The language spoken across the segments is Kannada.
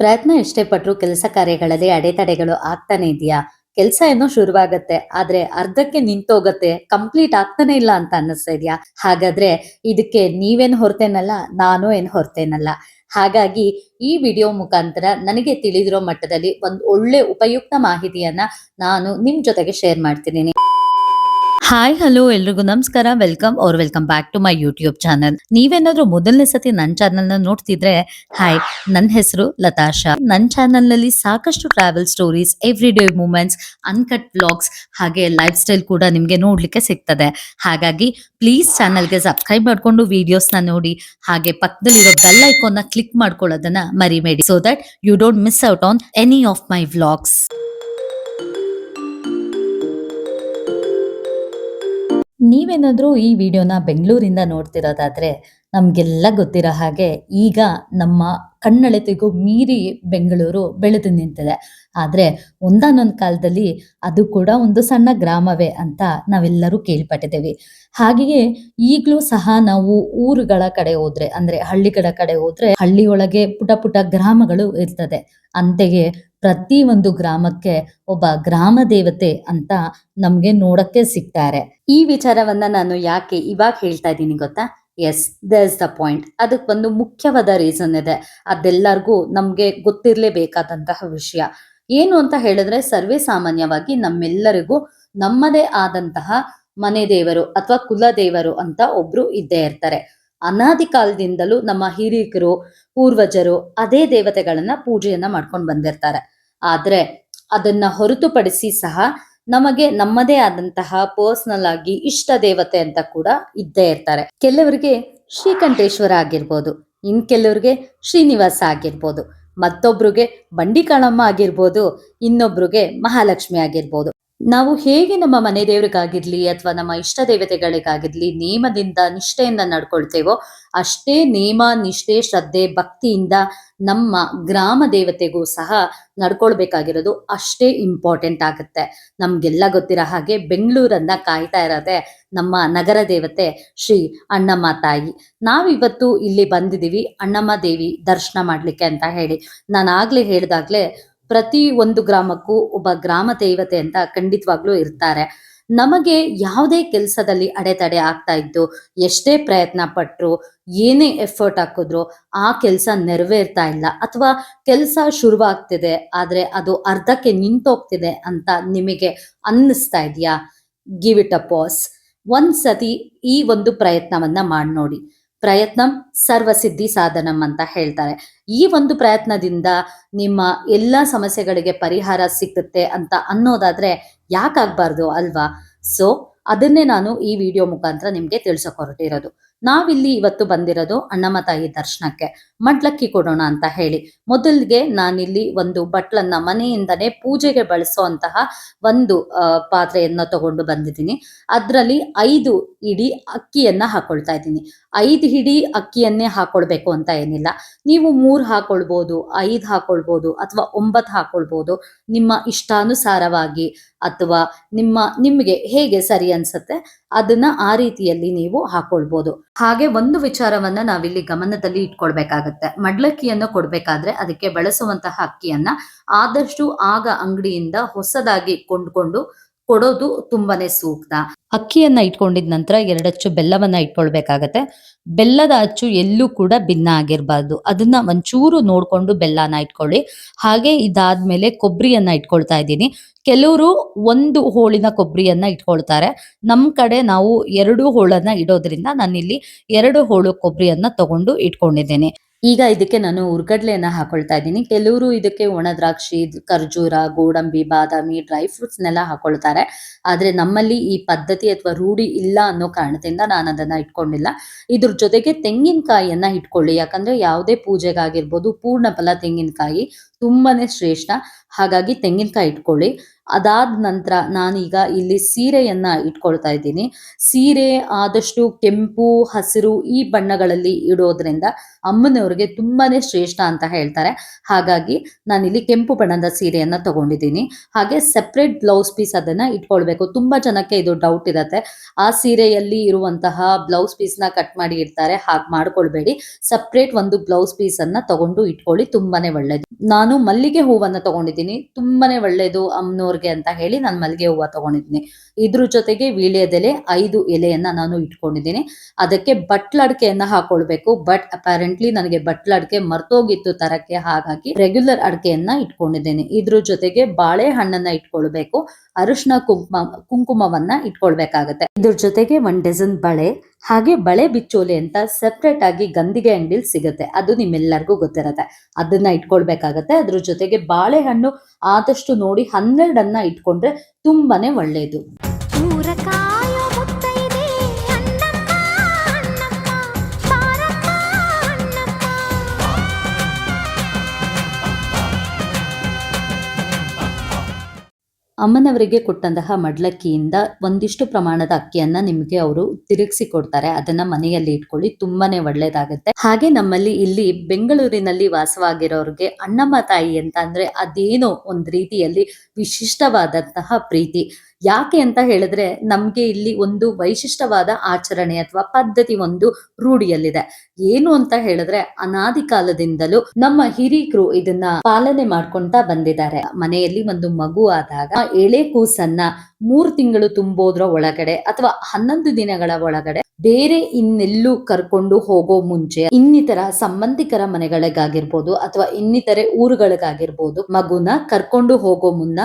ಪ್ರಯತ್ನ ಎಷ್ಟೇ ಪಟ್ಟರು ಕೆಲಸ ಕಾರ್ಯಗಳಲ್ಲಿ ಅಡೆತಡೆಗಳು ಆಗ್ತಾನೆ ಇದೆಯಾ? ಕೆಲಸ ಏನೋ ಶುರುವಾಗತ್ತೆ, ಆದ್ರೆ ಅರ್ಧಕ್ಕೆ ನಿಂತೋಗತ್ತೆ, ಕಂಪ್ಲೀಟ್ ಆಗ್ತಾನೆ ಇಲ್ಲ ಅಂತ ಅನ್ನಿಸ್ತಾ ಇದೆಯಾ? ಹಾಗಾದ್ರೆ ಇದಕ್ಕೆ ನೀವೇನ್ ಹೊರತೇನಲ್ಲ, ನಾನು ಏನ್ ಹೊರತೇನಲ್ಲ. ಹಾಗಾಗಿ ಈ ವಿಡಿಯೋ ಮುಖಾಂತರ ನನಗೆ ತಿಳಿದಿರೋ ಮಟ್ಟದಲ್ಲಿ ಒಂದು ಒಳ್ಳೆ ಉಪಯುಕ್ತ ಮಾಹಿತಿಯನ್ನ ನಾನು ನಿಮ್ ಜೊತೆಗೆ ಶೇರ್ ಮಾಡ್ತಿದ್ದೀನಿ. ಹಾಯ್ ಹಲೋ ಎಲ್ರಿಗೂ ನಮಸ್ಕಾರ. ವೆಲ್ಕಮ್ ಅವ್ರ welcome back to my YouTube channel ನೀವೇನಾದ್ರೂ ಮೊದಲನೇ ಸತಿ ನನ್ನ ಚಾನಲ್ನ ನೋಡ್ತಿದ್ರೆ ಹಾಯ್ ನನ್ನ ಹೆಸರು ಲತಾಶಾ. ನನ್ನ ಚಾನಲ್ನಲ್ಲಿ ಸಾಕಷ್ಟು travel stories every day moments uncut blogs ಹಾಗೆ ಲೈಫ್ ಸ್ಟೈಲ್ ಕೂಡ ನಿಮ್ಗೆ ನೋಡ್ಲಿಕ್ಕೆ ಸಿಗ್ತದೆ. ಹಾಗಾಗಿ ಪ್ಲೀಸ್ ಚಾನಲ್ಗೆ ಸಬ್ಸ್ಕ್ರೈಬ್ ಮಾಡ್ಕೊಂಡು ವಿಡಿಯೋಸ್ನ ನೋಡಿ, ಹಾಗೆ ಪಕ್ಕದಲ್ಲಿರೋ ಬೆಲ್ ಐಕಾನ್ನ ಕ್ಲಿಕ್ ಮಾಡ್ಕೊಳ್ಳೋದನ್ನ ಮರಿಬೇಡಿ so that you don't miss out on any of my vlogs ನೀವೇನಾದ್ರೂ ಈ ವಿಡಿಯೋನ ಬೆಂಗಳೂರಿಂದ ನೋಡ್ತಿರೋದಾದರೆ ನಮಗೆಲ್ಲ ಗೊತ್ತಿರೋ ಹಾಗೆ ಈಗ ನಮ್ಮ ಕಣ್ಣಳೆತಿಗೂ ಮೀರಿ ಬೆಂಗಳೂರು ಬೆಳೆದು ನಿಂತಿದೆ. ಆದ್ರೆ ಒಂದಾನೊಂದು ಕಾಲದಲ್ಲಿ ಅದು ಕೂಡ ಒಂದು ಸಣ್ಣ ಗ್ರಾಮವೇ ಅಂತ ನಾವೆಲ್ಲರೂ ಕೇಳ್ಪಟ್ಟಿದ್ದೇವೆ. ಹಾಗೆಯೇ ಈಗಲೂ ಸಹ ನಾವು ಊರುಗಳ ಕಡೆ ಹೋದ್ರೆ, ಅಂದ್ರೆ ಹಳ್ಳಿಗಳ ಕಡೆ ಹೋದ್ರೆ ಹಳ್ಳಿಯೊಳಗೆ ಪುಟ ಪುಟ ಗ್ರಾಮಗಳು ಇರ್ತದೆ. ಅಂತೆಯೇ ಪ್ರತಿ ಒಂದು ಗ್ರಾಮಕ್ಕೆ ಒಬ್ಬ ಗ್ರಾಮ ದೇವತೆ ಅಂತ ನಮ್ಗೆ ನೋಡಕ್ಕೆ ಸಿಗ್ತಾರೆ. ಈ ವಿಚಾರವನ್ನ ನಾನು ಯಾಕೆ ಇವಾಗ ಹೇಳ್ತಾ ಇದ್ದೀನಿ ಗೊತ್ತಾ? ಎಸ್ ದಸ್ ದ ಪಾಯಿಂಟ್ ಅದಕ್ಕೆ ಒಂದು ಮುಖ್ಯವಾದ ರೀಸನ್ ಇದೆ. ಅದೆಲ್ಲರಿಗೂ ನಮ್ಗೆ ಗೊತ್ತಿರಲೇಬೇಕಾದಂತಹ ವಿಷಯ. ಏನು ಅಂತ ಹೇಳಿದ್ರೆ ಸರ್ವೇ ಸಾಮಾನ್ಯವಾಗಿ ನಮ್ಮೆಲ್ಲರಿಗೂ ನಮ್ಮದೇ ಆದಂತಹ ಮನೆ ದೇವರು ಅಥವಾ ಕುಲ ದೇವರು ಅಂತ ಒಬ್ರು ಇದ್ದೇ ಇರ್ತಾರೆ. ಅನಾದಿ ಕಾಲದಿಂದಲೂ ನಮ್ಮ ಹಿರಿಯರು ಪೂರ್ವಜರು ಅದೇ ದೇವತೆಗಳನ್ನ ಪೂಜೆಯನ್ನ ಮಾಡ್ಕೊಂಡು ಬಂದಿರ್ತಾರೆ. ಆದ್ರೆ ಅದನ್ನ ಹೊರತುಪಡಿಸಿ ಸಹ ನಮಗೆ ನಮ್ಮದೇ ಆದಂತಹ ಪರ್ಸನಲ್ ಆಗಿ ಇಷ್ಟ ದೇವತೆ ಅಂತ ಕೂಡ ಇದ್ದೇ ಇರ್ತಾರೆ. ಕೆಲವರಿಗೆ ಶ್ರೀಕಂಠೇಶ್ವರ ಆಗಿರ್ಬೋದು, ಇನ್ ಕೆಲವರಿಗೆ ಶ್ರೀನಿವಾಸ ಆಗಿರ್ಬೋದು, ಮತ್ತೊಬ್ರಿಗೆ ಬಂಡಿಕಾಳಮ್ಮ ಆಗಿರ್ಬೋದು, ಇನ್ನೊಬ್ರಿಗೆ ಮಹಾಲಕ್ಷ್ಮಿ ಆಗಿರ್ಬೋದು. ನಾವು ಹೇಗೆ ನಮ್ಮ ಮನೆ ದೇವರಿಗಾಗಿರ್ಲಿ ಅಥವಾ ನಮ್ಮ ಇಷ್ಟ ದೇವತೆಗಳಿಗಾಗಿರ್ಲಿ ನಿಯಮದಿಂದ ನಿಷ್ಠೆಯಿಂದ ನಡ್ಕೊಳ್ತೇವೋ ಅಷ್ಟೇ ನೇಮ, ನಿಷ್ಠೆ, ಶ್ರದ್ಧೆ, ಭಕ್ತಿಯಿಂದ ನಮ್ಮ ಗ್ರಾಮ ದೇವತೆಗೂ ಸಹ ನಡ್ಕೊಳ್ಬೇಕಾಗಿರೋದು ಅಷ್ಟೇ ಇಂಪಾರ್ಟೆಂಟ್ ಆಗುತ್ತೆ. ನಮ್ಗೆಲ್ಲ ಗೊತ್ತಿರೋ ಹಾಗೆ ಬೆಂಗಳೂರನ್ನ ಕಾಯ್ತಾ ಇರೋದೆ ನಮ್ಮ ನಗರ ದೇವತೆ ಶ್ರೀ ಅಣ್ಣಮ್ಮ ತಾಯಿ. ನಾವಿವತ್ತು ಇಲ್ಲಿ ಬಂದಿದ್ದೀವಿ ಅಣ್ಣಮ್ಮ ದೇವಿ ದರ್ಶನ ಮಾಡ್ಲಿಕ್ಕೆ ಅಂತ ಹೇಳಿ. ನಾನು ಆಗ್ಲೇ ಹೇಳ್ದಾಗ್ಲೇ ಪ್ರತಿ ಒಂದು ಗ್ರಾಮಕ್ಕೂ ಒಬ್ಬ ಗ್ರಾಮ ದೇವತೆ ಅಂತ ಖಂಡಿತವಾಗ್ಲೂ ಇರ್ತಾರೆ. ನಮಗೆ ಯಾವುದೇ ಕೆಲಸದಲ್ಲಿ ಅಡೆತಡೆ ಆಗ್ತಾ ಇದ್ದು, ಎಷ್ಟೇ ಪ್ರಯತ್ನ ಪಟ್ರು, ಏನೇ ಎಫರ್ಟ್ ಹಾಕಿದ್ರು ಆ ಕೆಲಸ ನೆರವೇರ್ತಾ ಇಲ್ಲ ಅಥವಾ ಕೆಲಸ ಶುರುವಾಗ್ತಿದೆ, ಆದ್ರೆ ಅದು ಅರ್ಧಕ್ಕೆ ನಿಂತೋಗ್ತಿದೆ ಅಂತ ನಿಮಗೆ ಅನ್ನಿಸ್ತಾ ಇದೆಯಾ? ಗಿವ್ ಇಟ್ ಅ ಪಾಸ್ ಒಂದ್ಸತಿ ಈ ಒಂದು ಪ್ರಯತ್ನವನ್ನ ಮಾಡಿ ನೋಡಿ. ಪ್ರಯತ್ನಂ ಸರ್ವಸಿದ್ಧಿ ಸಾಧನಂ ಅಂತ ಹೇಳ್ತಾರೆ. ಈ ಒಂದು ಪ್ರಯತ್ನದಿಂದ ನಿಮ್ಮ ಎಲ್ಲ ಸಮಸ್ಯೆಗಳಿಗೆ ಪರಿಹಾರ ಸಿಕ್ಕುತ್ತೆ ಅಂತ ಅನ್ನೋದಾದ್ರೆ ಯಾಕಾಗ್ಬಾರ್ದು ಅಲ್ವಾ? ಸೊ ಅದನ್ನೇ ನಾನು ಈ ವಿಡಿಯೋ ಮುಖಾಂತರ ನಿಮ್ಗೆ ತಿಳ್ಸಕ್ ಹೊರಟಿರೋದು. ನಾವಿಲ್ಲಿ ಇವತ್ತು ಬಂದಿರೋದು ಅಣ್ಣಮ್ಮ ತಾಯಿ ದರ್ಶನಕ್ಕೆ. ಮಡ್ಲಕ್ಕಿ ಕೊಡೋಣ ಅಂತ ಹೇಳಿ. ಮೊದಲಿಗೆ ನಾನಿಲ್ಲಿ ಒಂದು ಬಟ್ಲನ್ನ ಮನೆಯಿಂದನೇ ಪೂಜೆಗೆ ಬಳಸುವಂತಹ ಒಂದು ಪಾತ್ರೆಯನ್ನು ಪಾತ್ರೆಯನ್ನ ತಗೊಂಡು ಬಂದಿದ್ದೀನಿ. ಅದರಲ್ಲಿ ಐದು ಇಡೀ ಅಕ್ಕಿಯನ್ನ ಹಾಕೊಳ್ತಾ ಇದ್ದೀನಿ. ಐದು ಹಿಡಿ ಅಕ್ಕಿಯನ್ನೇ ಹಾಕೊಳ್ಬೇಕು ಅಂತ ಏನಿಲ್ಲ. ನೀವು ಮೂರ್ ಹಾಕೊಳ್ಬೋದು, ಐದು ಹಾಕೊಳ್ಬೋದು ಅಥವಾ ಒಂಬತ್ತು ಹಾಕೊಳ್ಬೋದು. ನಿಮ್ಮ ಇಷ್ಟಾನುಸಾರವಾಗಿ ಅಥವಾ ನಿಮ್ಮ, ನಿಮಗೆ ಹೇಗೆ ಸರಿ ಅನ್ಸುತ್ತೆ ಅದನ್ನ ಆ ರೀತಿಯಲ್ಲಿ ನೀವು ಹಾಕೊಳ್ಬೋದು. ಹಾಗೆ ಒಂದು ವಿಚಾರವನ್ನ ನಾವಿಲ್ಲಿ ಗಮನದಲ್ಲಿ ಇಟ್ಕೊಳ್ಬೇಕಾಗತ್ತೆ. ಮಡ್ಲಕ್ಕಿಯನ್ನು ಕೊಡ್ಬೇಕಾದ್ರೆ ಅದಕ್ಕೆ ಬಳಸುವಂತಹ ಅಕ್ಕಿಯನ್ನ ಆದಷ್ಟು ಆಗ ಅಂಗಡಿಯಿಂದ ಹೊಸದಾಗಿ ಕೊಂಡ್ಕೊಂಡು ಕೊಡೋದು ತುಂಬಾನೇ ಸೂಕ್ತ. ಅಕ್ಕಿಯನ್ನ ಇಟ್ಕೊಂಡಿದ ನಂತರ ಎರಡಚ್ಚು ಬೆಲ್ಲವನ್ನ ಇಟ್ಕೊಳ್ಬೇಕಾಗತ್ತೆ. ಬೆಲ್ಲದ ಅಚ್ಚು ಎಲ್ಲೂ ಕೂಡ ಭಿನ್ನ ಆಗಿರಬಾರ್ದು. ಅದನ್ನ ಒಂಚೂರು ನೋಡ್ಕೊಂಡು ಬೆಲ್ಲನ ಇಟ್ಕೊಳ್ಳಿ. ಹಾಗೆ ಇದಾದ್ಮೇಲೆ ಕೊಬ್ಬರಿಯನ್ನ ಇಟ್ಕೊಳ್ತಾ ಇದ್ದೀನಿ. ಕೆಲವರು ಒಂದು ಹೋಳಿನ ಕೊಬ್ಬರಿಯನ್ನ ಇಟ್ಕೊಳ್ತಾರೆ. ನಮ್ ಕಡೆ ನಾವು ಎರಡು ಹೋಳನ್ನ ಇಡೋದ್ರಿಂದ ನಾನಿಲ್ಲಿ ಎರಡು ಹೋಳು ಕೊಬ್ಬರಿಯನ್ನ ತಗೊಂಡು ಇಟ್ಕೊಂಡಿದ್ದೇನೆ. ಈಗ ಇದಕ್ಕೆ ನಾನು ಉರ್ಗಡ್ಲೆಯನ್ನ ಹಾಕೊಳ್ತಾ ಇದ್ದೀನಿ. ಕೆಲವರು ಇದಕ್ಕೆ ಒಣ ದ್ರಾಕ್ಷಿ, ಖರ್ಜೂರ, ಗೋಡಂಬಿ, ಬಾದಾಮಿ, ಡ್ರೈ ಫ್ರೂಟ್ಸ್ನೆಲ್ಲ ಹಾಕೊಳ್ತಾರೆ. ಆದ್ರೆ ನಮ್ಮಲ್ಲಿ ಈ ಪದ್ಧತಿ ಅಥವಾ ರೂಢಿ ಇಲ್ಲ ಅನ್ನೋ ಕಾರಣದಿಂದ ನಾನು ಅದನ್ನ ಇಟ್ಕೊಂಡಿಲ್ಲ. ಇದ್ರ ಜೊತೆಗೆ ತೆಂಗಿನಕಾಯಿಯನ್ನ ಇಟ್ಕೊಳ್ಳಿ. ಯಾಕಂದ್ರೆ ಯಾವುದೇ ಪೂಜೆಗಾಗಿರ್ಬೋದು ಪೂರ್ಣ ಫಲ ತೆಂಗಿನಕಾಯಿ ತುಂಬಾನೇ ಶ್ರೇಷ್ಠ. ಹಾಗಾಗಿ ತೆಂಗಿನಕಾಯಿ ಇಟ್ಕೊಳ್ಳಿ. ಅದಾದ ನಂತರ ನಾನೀಗ ಇಲ್ಲಿ ಸೀರೆಯನ್ನ ಇಟ್ಕೊಳ್ತಾ ಇದ್ದೀನಿ. ಸೀರೆ, ಆದಷ್ಟು ಕೆಂಪು, ಹಸಿರು ಈ ಬಣ್ಣಗಳಲ್ಲಿ ಇಡೋದ್ರಿಂದ ಅಮ್ಮನವ್ರಿಗೆ ತುಂಬಾನೇ ಶ್ರೇಷ್ಠ ಅಂತ ಹೇಳ್ತಾರೆ. ಹಾಗಾಗಿ ನಾನಿಲ್ಲಿ ಕೆಂಪು ಬಣ್ಣದ ಸೀರೆಯನ್ನ ತಗೊಂಡಿದ್ದೀನಿ. ಹಾಗೆ ಸೆಪ್ರೇಟ್ ಬ್ಲೌಸ್ ಪೀಸ್ ಅದನ್ನ ಇಟ್ಕೊಳ್ಬೇಕು. ತುಂಬಾ ಜನಕ್ಕೆ ಇದು ಡೌಟ್ ಇರತ್ತೆ. ಆ ಸೀರೆಯಲ್ಲಿ ಇರುವಂತಹ ಬ್ಲೌಸ್ ಪೀಸ್ನ ಕಟ್ ಮಾಡಿ ಇಡ್ತಾರೆ. ಹಾಗೆ ಮಾಡ್ಕೊಳ್ಬೇಡಿ. ಸಪ್ರೇಟ್ ಒಂದು ಬ್ಲೌಸ್ ಪೀಸ್ ಅನ್ನ ತಗೊಂಡು ಇಟ್ಕೊಳ್ಳಿ. ತುಂಬಾನೇ ಒಳ್ಳೇದು. ನಾನು ಮಲ್ಲಿಗೆ ಹೂವನ್ನ ತಗೊಂಡಿದ್ದೀನಿ. ತುಂಬಾನೇ ಒಳ್ಳೇದು. ಅಮ್ಮನವ್ರಿಗೆ ಅಂತ ಹೇಳಿ ನಾನು ಮಲ್ಲಿಗೆ ಹೂವು ತಗೊಂಡಿದ್ದೀನಿ ಇದ್ರ ಜೊತೆಗೆ ವೀಳ್ಯದೆಲೆ ಐದು ಎಲೆಯನ್ನ ನಾನು ಇಟ್ಕೊಂಡಿದ್ದೀನಿ. ಅದಕ್ಕೆ ಬಟ್ಲಡ್ಕೆಯನ್ನ ಹಾಕೊಳ್ಬೇಕು. ಬಟ್ ಅಪಾರೆಂಟ್ಲಿ ನನಗೆ ಬಟ್ಲಡ್ಕೆ ಮರ್ತೋಗಿತ್ತು ತರಕ್ಕೆ ಹಾಗಾಗಿ ರೆಗ್ಯುಲರ್ ಅಡಿಕೆಯನ್ನ ಇಟ್ಕೊಂಡಿದ್ದೀನಿ. ಇದ್ರ ಜೊತೆಗೆ ಬಾಳೆಹಣ್ಣನ್ನ ಇಟ್ಕೊಳ್ಬೇಕು. ಅರಿಶಿನ ಕುಂಕುಮ, ಕುಂಕುಮವನ್ನ ಇಟ್ಕೊಳ್ಬೇಕಾಗತ್ತೆ. ಇದ್ರ ಜೊತೆಗೆ ಒಂದ್ ಡಜನ್ ಬಳೆ ಹಾಗೆ ಬಳೆ ಬಿಚ್ಚೋಲೆ ಅಂತ ಸೆಪ್ರೇಟ್ ಆಗಿ ಗಂದಿಗೆ ಅಂಗಡಿಲಿ ಸಿಗುತ್ತೆ. ಅದು ನಿಮ್ಮೆಲ್ಲರಿಗೂ ಗೊತ್ತಿರತ್ತೆ. ಅದನ್ನ ಇಟ್ಕೊಳ್ಬೇಕಾಗತ್ತೆ. ಅದ್ರ ಜೊತೆಗೆ ಬಾಳೆಹಣ್ಣು ಆದಷ್ಟು ನೋಡಿ ಹನ್ನೆರಡನ್ನ ಇಟ್ಕೊಂಡ್ರೆ ತುಂಬಾನೇ ಒಳ್ಳೆಯದು ಅಮ್ಮನವರಿಗೆ ಕೊಟ್ಟಂತಹ ಮಡ್ಲಕ್ಕಿಯಿಂದ ಒಂದಿಷ್ಟು ಪ್ರಮಾಣದ ಅಕ್ಕಿಯನ್ನ ನಿಮಗೆ ಅವರು ತಿರುಗಿಸಿ ಕೊಡ್ತಾರೆ. ಅದನ್ನ ಮನೆಯಲ್ಲಿ ಇಟ್ಕೊಳ್ಳಿ, ತುಂಬಾನೇ ಒಳ್ಳೇದಾಗುತ್ತೆ. ಹಾಗೆ ನಮ್ಮಲ್ಲಿ ಇಲ್ಲಿ ಬೆಂಗಳೂರಿನಲ್ಲಿ ವಾಸವಾಗಿರೋರಿಗೆ ಅಣ್ಣಮ್ಮ ತಾಯಿ ಅಂತ ಅಂದ್ರೆ ಅದೇನೋ ಒಂದ್ ರೀತಿಯಲ್ಲಿ ವಿಶಿಷ್ಟವಾದಂತಹ ಪ್ರೀತಿ. ಯಾಕೆ ಅಂತ ಹೇಳಿದ್ರೆ ನಮ್ಗೆ ಇಲ್ಲಿ ಒಂದು ವೈಶಿಷ್ಟವಾದ ಆಚರಣೆ ಅಥವಾ ಪದ್ಧತಿ ಒಂದು ರೂಢಿಯಲ್ಲಿದೆ. ಏನು ಅಂತ ಹೇಳಿದ್ರೆ ಅನಾದಿ ಕಾಲದಿಂದಲೂ ನಮ್ಮ ಹಿರೀಕರು ಇದನ್ನ ಪಾಲನೆ ಮಾಡ್ಕೊಂತಾ ಬಂದಿದ್ದಾರೆ. ಮನೆಯಲ್ಲಿ ಒಂದು ಮಗು ಆದಾಗ ಎಳೆ ಕೂಸನ್ನ ಮೂರ್ ತಿಂಗಳು ತುಂಬೋದ್ರ ಒಳಗಡೆ ಅಥವಾ ಹನ್ನೊಂದು ದಿನಗಳ ಒಳಗಡೆ ಬೇರೆ ಇನ್ನೆಲ್ಲೂ ಕರ್ಕೊಂಡು ಹೋಗೋ ಮುಂಚೆ ಇನ್ನಿತರ ಸಂಬಂಧಿಕರ ಮನೆಗಳಿಗಾಗಿರ್ಬೋದು ಅಥವಾ ಇನ್ನಿತರೆ ಊರುಗಳಿಗಾಗಿರ್ಬೋದು ಮಗುನ ಕರ್ಕೊಂಡು ಹೋಗೋ ಮುನ್ನ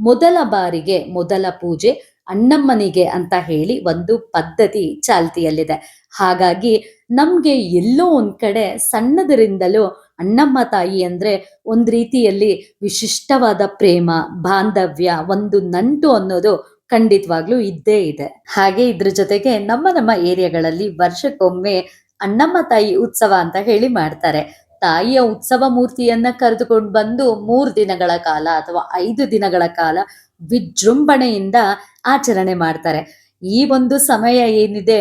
ಮೊದಲ ಬಾರಿಗೆ ಮೊದಲ ಪೂಜೆ ಅಣ್ಣಮ್ಮನಿಗೆ ಅಂತ ಹೇಳಿ ಒಂದು ಪದ್ಧತಿ ಚಾಲ್ತಿಯಲ್ಲಿದೆ. ಹಾಗಾಗಿ ನಮ್ಗೆ ಎಲ್ಲೋ ಒಂದ್ ಕಡೆ ಸಣ್ಣದರಿಂದಲೂ ಅಣ್ಣಮ್ಮ ತಾಯಿ ಅಂದ್ರೆ ಒಂದ್ ರೀತಿಯಲ್ಲಿ ವಿಶಿಷ್ಟವಾದ ಪ್ರೇಮ, ಬಾಂಧವ್ಯ, ಒಂದು ನಂಟು ಅನ್ನೋದು ಖಂಡಿತವಾಗ್ಲೂ ಇದ್ದೇ ಇದೆ. ಹಾಗೆ ಇದ್ರ ಜೊತೆಗೆ ನಮ್ಮ ನಮ್ಮ ಏರಿಯಾಗಳಲ್ಲಿ ವರ್ಷಕ್ಕೊಮ್ಮೆ ಅಣ್ಣಮ್ಮ ತಾಯಿ ಉತ್ಸವ ಅಂತ ಹೇಳಿ ಮಾಡ್ತಾರೆ. ತಾಯಿಯ ಉತ್ಸವ ಮೂರ್ತಿಯನ್ನ ಕರೆದುಕೊಂಡು ಬಂದು ಮೂರು ದಿನಗಳ ಕಾಲ ಅಥವಾ ಐದು ದಿನಗಳ ಕಾಲ ವಿಜೃಂಭಣೆಯಿಂದ ಆಚರಣೆ ಮಾಡ್ತಾರೆ. ಈ ಒಂದು ಸಮಯ ಏನಿದೆ?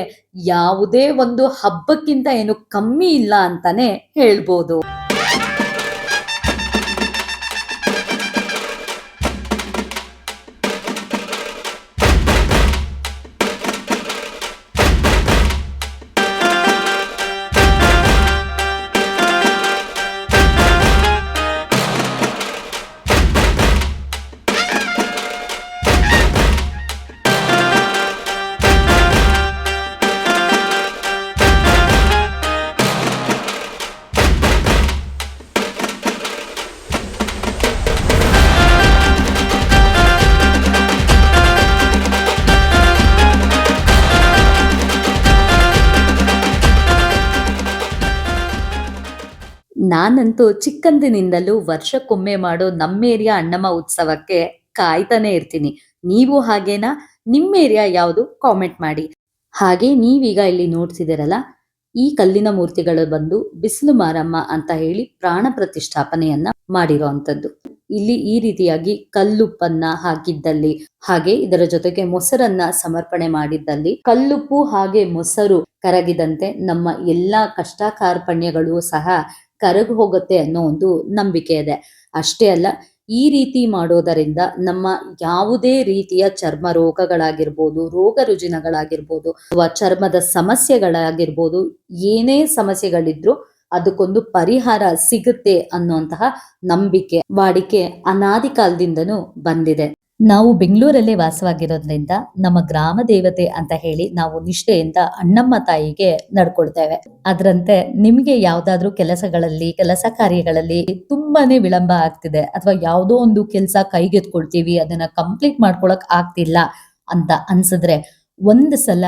ಯಾವುದೇ ಒಂದು ಹಬ್ಬಕ್ಕಿಂತ ಏನು ಕಮ್ಮಿ ಇಲ್ಲ ಅಂತಾನೆ ಹೇಳ್ಬೋದು. ನಾನಂತೂ ಚಿಕ್ಕಂದಿನಿಂದಲೂ ವರ್ಷಕ್ಕೊಮ್ಮೆ ಮಾಡೋ ನಮ್ಮ ಏರಿಯಾ ಅಣ್ಣಮ್ಮ ಉತ್ಸವಕ್ಕೆ ಕಾಯ್ತಾನೆ ಇರ್ತೀನಿ. ನೀವು ಹಾಗೇನಾ? ನಿಮ್ಮ ಏರಿಯಾ ಯಾವುದು? ಕಾಮೆಂಟ್ ಮಾಡಿ. ಹಾಗೆ ನೀವೀಗ ಇಲ್ಲಿ ನೋಡ್ತಿದ್ದೀರಲ್ಲ, ಈ ಕಲ್ಲಿನ ಮೂರ್ತಿಗಳು ಬಂದು ಬಿಸಿಲು ಮಾರಮ್ಮ ಅಂತ ಹೇಳಿ ಪ್ರಾಣ ಪ್ರತಿಷ್ಠಾಪನೆಯನ್ನ ಮಾಡಿರೋ ಅಂಥದ್ದು. ಇಲ್ಲಿ ಈ ರೀತಿಯಾಗಿ ಕಲ್ಲುಪ್ಪನ್ನ ಹಾಕಿದ್ದಲ್ಲಿ, ಹಾಗೆ ಇದರ ಜೊತೆಗೆ ಮೊಸರನ್ನ ಸಮರ್ಪಣೆ ಮಾಡಿದ್ದಲ್ಲಿ, ಕಲ್ಲುಪ್ಪು ಹಾಗೆ ಮೊಸರು ಕರಗಿದಂತೆ ನಮ್ಮ ಎಲ್ಲಾ ಕಷ್ಟ ಕಾರ್ಪಣ್ಯಗಳು ಸಹ ಕರಗಿ ಹೋಗುತ್ತೆ ಅನ್ನೋ ಒಂದು ನಂಬಿಕೆ ಇದೆ. ಅಷ್ಟೇ ಅಲ್ಲ, ಈ ರೀತಿ ಮಾಡೋದರಿಂದ ನಮ್ಮ ಯಾವುದೇ ರೀತಿಯ ಚರ್ಮ ರೋಗಗಳಾಗಿರ್ಬೋದು, ರೋಗ ರುಜಿನಗಳಾಗಿರ್ಬೋದು, ಅಥವಾ ಚರ್ಮದ ಸಮಸ್ಯೆಗಳಾಗಿರ್ಬೋದು, ಏನೇ ಸಮಸ್ಯೆಗಳಿದ್ರು ಅದಕ್ಕೊಂದು ಪರಿಹಾರ ಸಿಗುತ್ತೆ ಅನ್ನುವಂತಹ ನಂಬಿಕೆ, ವಾಡಿಕೆ ಅನಾದಿ ಕಾಲದಿಂದನೂ ಬಂದಿದೆ. ನಾವು ಬೆಂಗಳೂರಲ್ಲೇ ವಾಸವಾಗಿರೋದ್ರಿಂದ ನಮ್ಮ ಗ್ರಾಮ ದೇವತೆ ಅಂತ ಹೇಳಿ ನಾವು ನಿಷ್ಠೆಯಿಂದ ಅಣ್ಣಮ್ಮ ತಾಯಿಗೆ ನಡ್ಕೊಳ್ತೇವೆ. ಅದರಂತೆ ನಿಮ್ಗೆ ಯಾವ್ದಾದ್ರೂ ಕೆಲಸಗಳಲ್ಲಿ, ಕೆಲಸ ಕಾರ್ಯಗಳಲ್ಲಿ ತುಂಬಾನೇ ವಿಳಂಬ ಆಗ್ತಿದೆ. ಅಥವಾ ಯಾವುದೋ ಒಂದು ಕೆಲಸ ಕೈಗೆತ್ಕೊಳ್ತೀವಿ, ಅದನ್ನ ಕಂಪ್ಲೀಟ್ ಮಾಡ್ಕೊಳಕ್ ಆಗ್ತಿಲ್ಲ ಅಂತ ಅನ್ಸಿದ್ರೆ ಒಂದು ಸಲ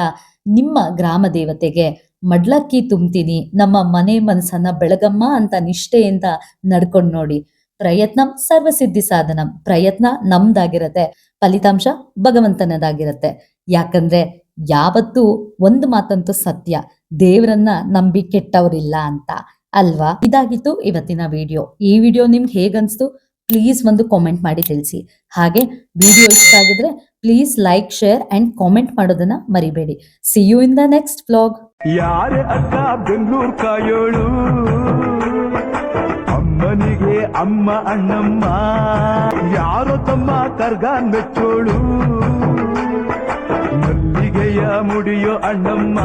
ನಿಮ್ಮ ಗ್ರಾಮ ದೇವತೆಗೆ ಮಡ್ಲಕ್ಕಿ ತುಂಬ್ತೀನಿ, ನಮ್ಮ ಮನೆ ಮನಸ್ಸನ್ನ ಬೆಳಗಮ್ಮ ಅಂತ ನಿಷ್ಠೆಯಿಂದ ನಡ್ಕೊಂಡ್ ನೋಡಿ. ಪ್ರಯತ್ನ ಸರ್ವಸಿದ್ಧಿ ಸಾಧನಂ. ಪ್ರಯತ್ನ ನಮ್ದಾಗಿರತ್ತೆ. ಫಲಿತಾಂಶ ಭಗವಂತನದಾಗಿರತ್ತೆ. ಯಾಕಂದ್ರೆ ಯಾವತ್ತೂ ಒಂದು ಮಾತಂತೂ ಸತ್ಯ. ದೇವರನ್ನ ನಂಬಿ ಕೆಟ್ಟವ್ರಿಲ್ಲ ಅಂತ. ಅಲ್ವಾ? ಇದಾಗಿತ್ತು ಇವತ್ತಿನ ವಿಡಿಯೋ. ಈ ವಿಡಿಯೋ ನಿಮ್ಗೆ ಹೇಗನ್ಸ್ತು? ಪ್ಲೀಸ್ ಒಂದು ಕಾಮೆಂಟ್ ಮಾಡಿ ತಿಳಿಸಿ. ಹಾಗೆ ವಿಡಿಯೋ ಇಷ್ಟ ಆಗಿದ್ರೆ please like, share and comment ಮಾಡೋದನ್ನ ಮರಿಬೇಡಿ. See you in the next blog ಯಾರೇ ಅಕ್ಕ ಬೆಂಗಳೂರು ಕಾಯೋಳು. ಅಮ್ಮನಿಗೆ ಅಮ್ಮ ಅಣ್ಣಮ್ಮ ಯಾರೋ ತಮ್ಮ ಕರ್ಗಾನ್ ಮೆಚ್ಚೋಳು ಮಲ್ಲಿಗೆಯ ಮುಡಿಯೋ ಅಣ್ಣಮ್ಮ